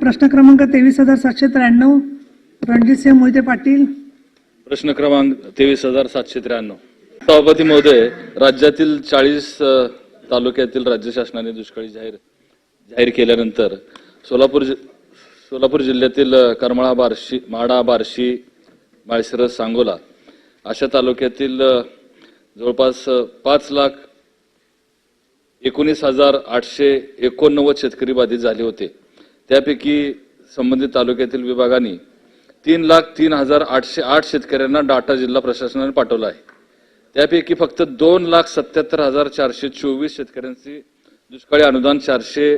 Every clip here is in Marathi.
प्रश्न क्रमांक तेवीस हजार सातशे त्र्याण्णव रणजितसिंह मोहिते पाटील. प्रश्न क्रमांक तेवीस हजार सातशे त्र्याण्णव. सभापती महोदय राज्यातील चाळीस तालुक्यातील राज्य शासनाने दुष्काळी जाहीर जाहीर केल्यानंतर सोलापूर जि- सोलापूर जिल्ह्यातील करमळा करमाळा बार्शी माडा बार्शी माळशिरस सांगोला अशा तालुक्यातील जवळपास पाच लाख एकोणीस हजार आठशे एकोणनव्वद शेतकरी बाधित झाले होते. त्यापैकी संबंधित तालुक्यातील विभागाने तीन लाख तीन हजार आठशे आठ शेतकऱ्यांना डाटा जिल्हा प्रशासनाने पाठवला आहे. त्यापैकी फक्त दोन लाख सत्याहत्तर हजार चारशे चोवीस शेतकऱ्यांची दुष्काळी अनुदान चारशे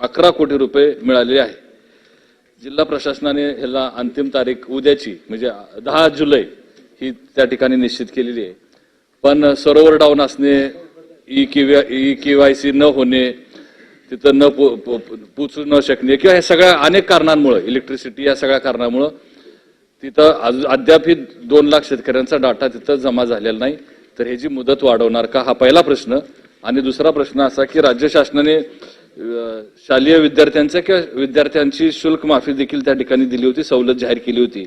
अकरा कोटी रुपये मिळाले आहे. जिल्हा प्रशासनाने ह्याला अंतिम तारीख उद्याची म्हणजे दहा जुलै ही त्या ठिकाणी निश्चित केलेली आहे. पण सरोवर डाऊन असणे ई किव्या ई के वाय सी न होणे तिथं न पो- पोचू न शकणे किंवा ह्या सगळ्या अनेक कारणांमुळे इलेक्ट्रिसिटी या सगळ्या कारणामुळं तिथं अद्यापही दोन लाख शेतकऱ्यांचा डाटा तिथं जमा झालेला नाही. तर ह्याची मुदत वाढवणार का? हा पहिला प्रश्न. आणि दुसरा प्रश्न असा की राज्य शासनाने शालेय विद्यार्थ्यांचा किंवा विद्यार्थ्यांची शुल्क माफी देखील त्या ठिकाणी दिली होती सवलत जाहीर केली होती.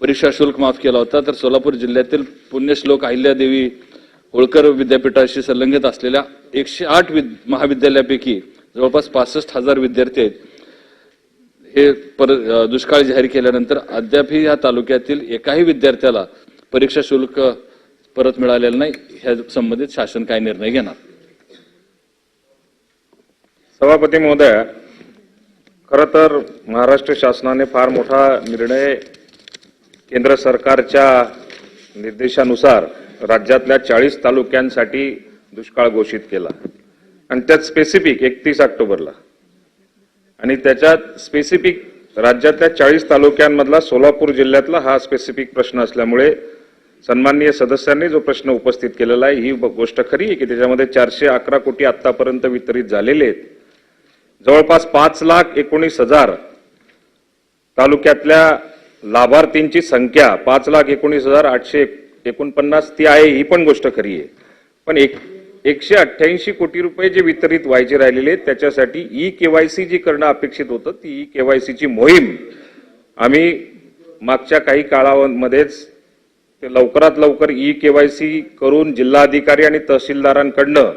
परीक्षा शुल्क माफ केला होता. तर सोलापूर जिल्ह्यातील पुण्यश्लोक अहिल्यादेवी होळकर विद्यापीठाशी संलग्नित असलेल्या एकशे आठ विद महाविद्यालयापैकी जवळपास पासष्ट हजार विद्यार्थी आहेत. हे पर दुष्काळ जाहीर केल्यानंतर अद्यापही या तालुक्यातील एकाही विद्यार्थ्याला परीक्षा शुल्क परत मिळालेलं नाही ह्या संबंधित शासन काय निर्णय घेणार. सभापती महोदय खरं तर महाराष्ट्र शासनाने फार मोठा निर्णय केंद्र सरकारच्या निर्देशानुसार राज्यातल्या चाळीस तालुक्यांसाठी दुष्काळ घोषित केला. आणि त्यात स्पेसिफिक एकतीस ऑक्टोबरला. आणि त्याच्यात स्पेसिफिक राज्यातल्या चाळीस तालुक्यांमधला सोलापूर जिल्ह्यातला हा स्पेसिफिक प्रश्न असल्यामुळे सन्माननीय सदस्यांनी जो प्रश्न उपस्थित केलेला आहे ही गोष्ट खरी आहे की त्याच्यामध्ये चारशे अकरा कोटी आतापर्यंत वितरित झालेले आहेत. जवळपास पाच लाख एकोणीस हजार तालुक्यातल्या लाभार्थींची संख्या पाच लाख एकोणीस हजार आठशे एकोणपन्नास ती आहे ही पण गोष्ट खरी आहे. पण एक एकशे अठ्ठ्याऐंशी कोटी रुपये जे वितरित व्हायचे राहिलेले त्याच्यासाठी ई केवायसी जी करणं अपेक्षित होतं. ती ई केवायसीची मोहीम आम्ही मागच्या काही काळामध्येच ते लवकरात लवकर ई केवायसी करून जिल्हाधिकारी आणि तहसीलदारांकडनं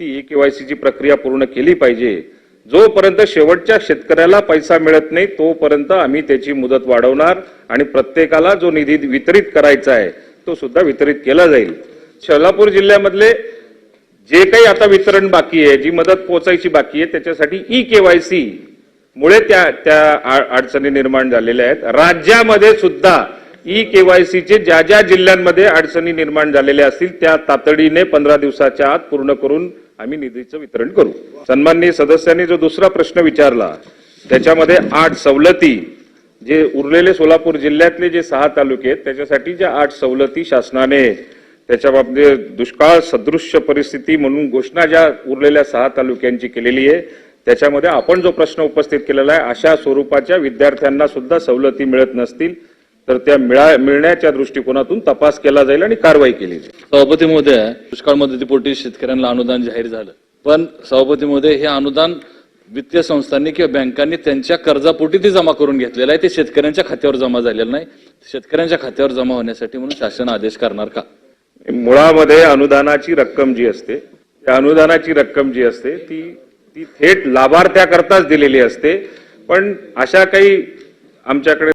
ती ई केवायसीची प्रक्रिया पूर्ण केली पाहिजे. जोपर्यंत शेवटच्या शेतकऱ्याला पैसा मिळत नाही तोपर्यंत आम्ही त्याची मुदत वाढवणार आणि प्रत्येकाला जो निधी वितरित करायचा आहे तो सुद्धा वितरित केला जाईल. सोलापूर जिल्ह्यामधले जे काही आता वितरण बाकी आहे जी मदत पोहोचायची बाकी आहे त्याच्यासाठी ई केवायसी मुळे त्या त्या अडचणी निर्माण झालेल्या आहेत. राज्यामध्ये सुद्धा ई केवायसीचे ज्या ज्या जिल्ह्यांमध्ये अडचणी निर्माण झालेल्या असतील त्या तातडीने पंधरा दिवसाच्या आत पूर्ण करून आम्ही निधीचं वितरण करू. सन्माननीय सदस्यांनी जो दुसरा प्रश्न विचारला त्याच्यामध्ये आठ सवलती जे उरलेले सोलापूर जिल्ह्यातले जे सहा तालुके आहेत त्याच्यासाठी ज्या आठ सवलती शासनाने त्याच्या बाबतीत दुष्काळ सदृश्य परिस्थिती म्हणून घोषणा ज्या उरलेल्या सहा तालुक्यांची केलेली आहे त्याच्यामध्ये आपण जो प्रश्न उपस्थित केलेला आहे अशा स्वरूपाच्या विद्यार्थ्यांना सुद्धा सवलती मिळत नसतील तर त्या मिळा मिळण्याच्या दृष्टिकोनातून तपास केला जाईल आणि कारवाई केली जाईल. सभापती महोदय दुष्काळ मदतीपोटी शेतकऱ्यांना अनुदान जाहीर झालं. पण सभापती महोदय हे अनुदान वित्तीय संस्थांनी किंवा बँकांनी त्यांच्या कर्जापोटी ते जमा करून घेतलेलं आहे. ते शेतकऱ्यांच्या खात्यावर जमा झालेलं नाही. शेतकऱ्यांच्या खात्यावर जमा होण्यासाठी म्हणून शासन आदेश करणार का? मुळामध्ये अनुदानाची रक्कम जी असते त्या अनुदानाची रक्कम जी असते ती ती थेट लाभार्थ्याकरताच दिलेली असते. पण अशा काही आमच्याकडे